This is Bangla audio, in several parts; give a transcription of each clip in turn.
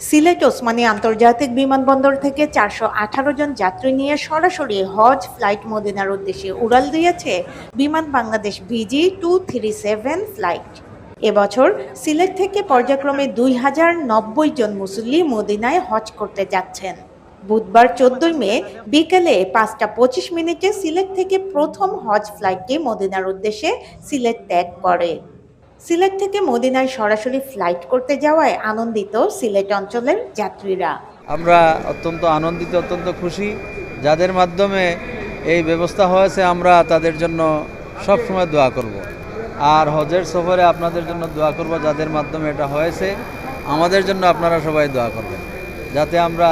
সিলেট ওসমানী আন্তর্জাতিক বিমানবন্দর থেকে চারশো আঠারো জন যাত্রী নিয়ে সরাসরি হজ, ফ্লাইট মদিনার উদ্দেশ্যে উড়াল দিয়েছে বিমান বাংলাদেশ ভিজি টু থ্রি সেভেন ফ্লাইট। এবছর সিলেট থেকে পর্যায়ক্রমে দুই হাজার নব্বই জন মুসল্লি মদিনায় হজ করতে যাচ্ছেন। বুধবার চোদ্দই মে বিকেলে পাঁচটা পঁচিশ মিনিটে সিলেট থেকে প্রথম হজ ফ্লাইটটি মদিনার উদ্দেশ্যে সিলেট ত্যাগ করে। সিলেট থেকে মদিনায় সরাসরি ফ্লাইট করতে যাওয়ায় আনন্দিত সিলেট অঞ্চলের যাত্রীরা। আমরা অত্যন্ত আনন্দিত অত্যন্ত খুশি। যাদের মাধ্যমে এই ব্যবস্থা হয়েছে আমরা তাদের জন্য সব সময় দোয়া করব। আর হজের সফরে আপনাদের জন্য দোয়া করব যাদের মাধ্যমে এটা হয়েছে আমাদের জন্য আপনারা সবাই দোয়া করবেন। যাতে আমরা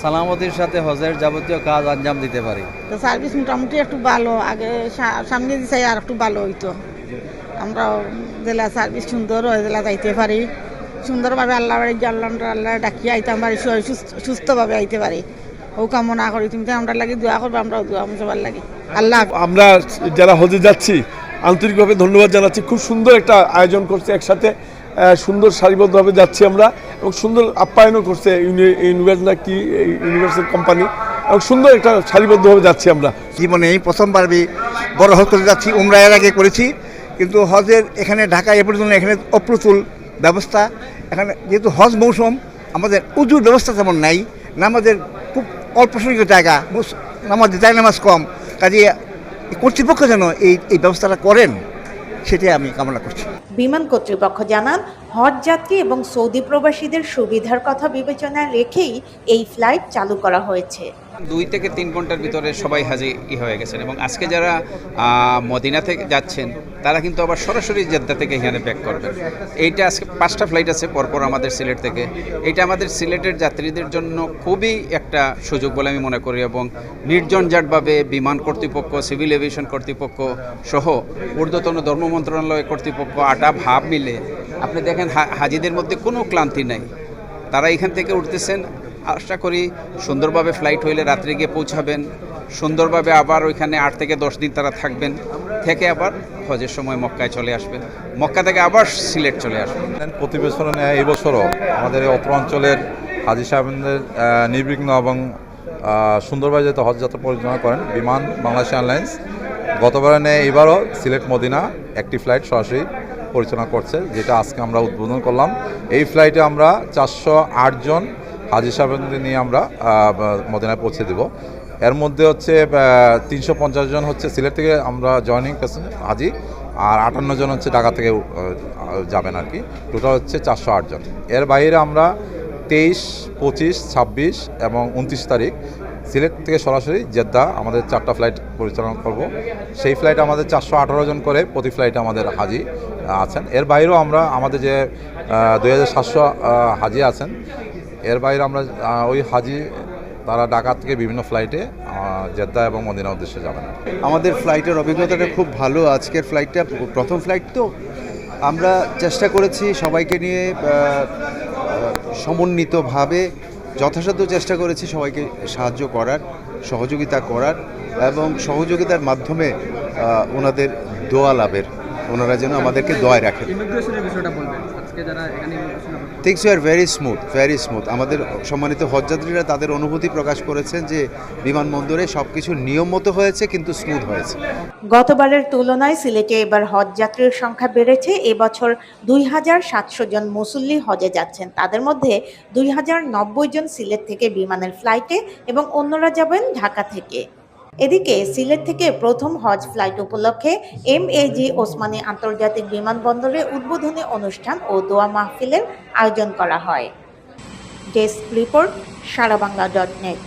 সালামতির সাথে হজের যাবতীয় কাজ আঞ্জাম দিতে পারি। তো সার্ভিস মোটামুটি একটু ভালো আগে সামনে দিছে আর একটু ভালো হইতো। আমরা জেলা সার্ভিস সুন্দর হয় জেলা যাইতে পারি। সুন্দরভাবে আল্লাহ বাড়ি আল্লাহ আল্লাহ ডাকিয়ে আইতাম পারি সুস্থভাবে আইতে পারি। ও কামনা করি তুমি তো আমরা লাগি দোয়া করব আমরাও দোয়া সবার লাগে। আল্লাহ আমরা যারা হজে যাচ্ছি আন্তরিকভাবে ধন্যবাদ জানাচ্ছি। খুব সুন্দর একটা আয়োজন করছে একসাথে সুন্দর সারিবদ্ধভাবে যাচ্ছি আমরা এবং সুন্দর আপ্যায়নও করছে ইউনিভার্স না কি ইউনিভার্সাল কোম্পানি। এবং সুন্দর একটা সারিবদ্ধভাবে যাচ্ছি আমরা। জীবনে এই প্রথমবার বড় হজ করতে যাচ্ছি উমরা এর আগে করেছি। কিন্তু হজের এখানে ঢাকা এ পর্যন্ত এখানে অপ্রতুল ব্যবস্থা। এখানে যেহেতু হজ মৌসুম, আমাদের উজুর ব্যবস্থা তেমন নাই। নামাজের খুব অল্প সংখ্যক জায়গা নামাজ জায় নামাজ কম। কাজে কর্তৃপক্ষ যেন এই এই ব্যবস্থাটা করেন, সেটাই আমি কামনা করছি। বিমান কর্তৃপক্ষ জানান, হজ যাত্রী এবং সৌদি প্রবাসীদের সুবিধার কথা বিবেচনায় রেখেই এই ফ্লাইট চালু করা হয়েছে। দুই থেকে তিন ঘণ্টার ভিতরে সবাই হাজি ই হয়ে গেছেন এবং আজকে যারা মদিনা থেকে যাচ্ছেন, তারা কিন্তু আবার সরাসরি জেদ্দা থেকে এখানে ব্যাক করবেন। এইটা আজকে পাঁচটা ফ্লাইট আছে পরপর আমাদের সিলেট থেকে। এটা আমাদের সিলেটের যাত্রীদের জন্য খুবই একটা সুযোগ বলে আমি মনে করি এবং নির্জনজাটভাবে বিমান কর্তৃপক্ষ, সিভিল এভিয়েশন কর্তৃপক্ষ সহ ঊর্ধ্বতন ধর্ম মন্ত্রণালয় কর্তৃপক্ষ আটা ভাব মিলে, আপনি দেখেন হাজিদের মধ্যে কোনো ক্লান্তি নাই। তারা এখান থেকে উঠতেছেন আশা করি সুন্দরভাবে ফ্লাইট হইলে রাত্রে গিয়ে পৌঁছাবেন। সুন্দরভাবে আবার ওইখানে আট থেকে দশ দিন তারা থাকবেন। থেকে আবার হজের সময় মক্কায় চলে আসবেন। মক্কা থেকে আবার সিলেট চলে আসবেন। প্রতি বছর ন্যায় এই বছরও আমাদের অত্র অঞ্চলের হাজি সাহেবদের নির্বিঘ্ন এবং সুন্দরভাবে যাতে হজযাত্রা পরিচালনা করেন, বিমান বাংলাদেশ এয়ারলাইন্স গতবারে নেয় এবারও সিলেট মদিনা একটি ফ্লাইট সরাসরি পরিচালনা করছে, যেটা আজকে আমরা উদ্বোধন করলাম। এই ফ্লাইটে আমরা চারশো জন হাজি সাহেবদের নিয়ে আমরা মদিনায় পৌঁছে দেব। এর মধ্যে হচ্ছে তিনশো পঞ্চাশ জন হচ্ছে সিলেট থেকে আমরা জয়নিং হাজি, আর আটান্ন জন হচ্ছে ঢাকা থেকে যাবেন আর কি। টোটাল হচ্ছে চারশো জন। এর বাইরে আমরা তেইশ, পঁচিশ, ছাব্বিশ এবং উনত্রিশ তারিখ সিলেট থেকে সরাসরি জেদ্দা, আমাদের চারটা ফ্লাইট পরিচালনা করব। সেই ফ্লাইট আমাদের চারশো আঠারো জন করে প্রতি ফ্লাইটে আমাদের হাজি আছেন। এর বাইরেও আমরা আমাদের যে দুই হাজার সাতশো হাজি আছেন এর বাইরে আমরা ওই হাজি তারা ঢাকা থেকে বিভিন্ন ফ্লাইটে জেদ্দা এবং মদিনা উদ্দেশ্যে যাবেন আমাদের ফ্লাইটের অভিজ্ঞতাটা খুব ভালো। আজকের ফ্লাইটটা প্রথম ফ্লাইট তো। আমরা চেষ্টা করেছি সবাইকে নিয়ে সমন্বিতভাবে যথাসাধ্য চেষ্টা করেছি সবাইকে সাহায্য করার সহযোগিতা করার এবং সহযোগিতার মাধ্যমে ওনাদের দোয়া লাভের। ওনারা যেন আমাদেরকে দোয়ায় রাখেন। Things you are very smooth very smooth আমাদের সম্মানিত হজযাত্রীরা তাদের অনুভূতি প্রকাশ করেছেন যে বিমানবন্দরে সব কিছু নিয়ম মতো হয়েছে কিন্তু স্মুথ হয়েছে। গতবারের তুলনায় সিলেটে এবার হজযাত্রীর সংখ্যা বেড়েছে। এবছর দুই হাজার সাতশো জন মুসল্লি হজে যাচ্ছেন। তাদের মধ্যে দুই হাজার নব্বই জন সিলেট থেকে বিমানের ফ্লাইটে এবং অন্যরা যাবেন ঢাকা থেকে। এদিকে সিলেট থেকে প্রথম হজ ফ্লাইট উপলক্ষে এম এ জি ওসমানী আন্তর্জাতিক বিমানবন্দরে উদ্বোধনী অনুষ্ঠান ও দোয়া মাহফিলের আয়োজন করা হয়। Desk report Sara Bangla dot net.